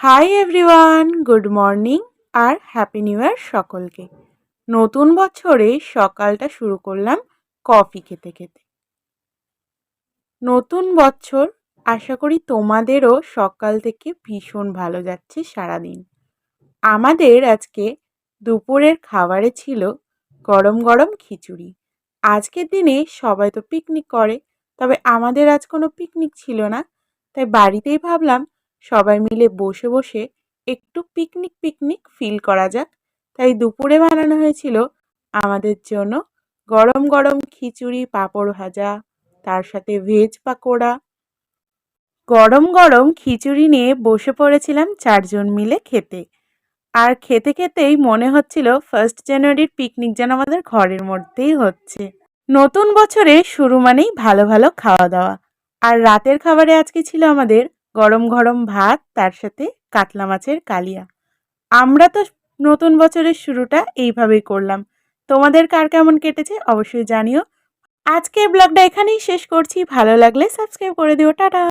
High everyone good morning আর happy new year সকলকে। নতুন বছরে সকালটা শুরু করলাম কফি খেতে খেতে। নতুন বছর, আশা করি তোমাদেরও সকাল থেকে ভীষণ ভালো যাচ্ছে সারাদিন। আমাদের আজকে দুপুরের খাবারে ছিল গরম গরম খিচুড়ি। আজকের দিনে সবাই তো পিকনিক করে, তবে আমাদের আজ কোনো পিকনিক ছিল না, তাই বাড়িতেই ভাবলাম সবাই মিলে বসে বসে একটু পিকনিক পিকনিক ফিল করা যাক। তাই দুপুরে বানানো হয়েছিল আমাদের জন্য গরম গরম খিচুড়ি, পাঁপড় ভাজা, তার সাথে ভেজ পাকোড়া। গরম গরম খিচুড়ি নিয়ে বসে পড়েছিলাম চারজন মিলে খেতে। আর খেতে খেতেই মনে হচ্ছিল ফার্স্ট জানুয়ারির পিকনিক যেন আমাদের ঘরের মধ্যেই হচ্ছে। নতুন বছরে শুরু মানেই ভালো ভালো খাওয়া দাওয়া। আর রাতের খাবারে আজকে ছিল আমাদের গরম গরম ভাত, তার সাথে কাতলা মাছের কালিয়া। আমরা তো নতুন বছরের শুরুটা এইভাবেই করলাম। তোমাদের কার কেমন কেটেছে অবশ্যই জানিও। আজকে ব্লগটা এখানেই শেষ করছি। ভালো লাগলে সাবস্ক্রাইব করে দিও। টাটা।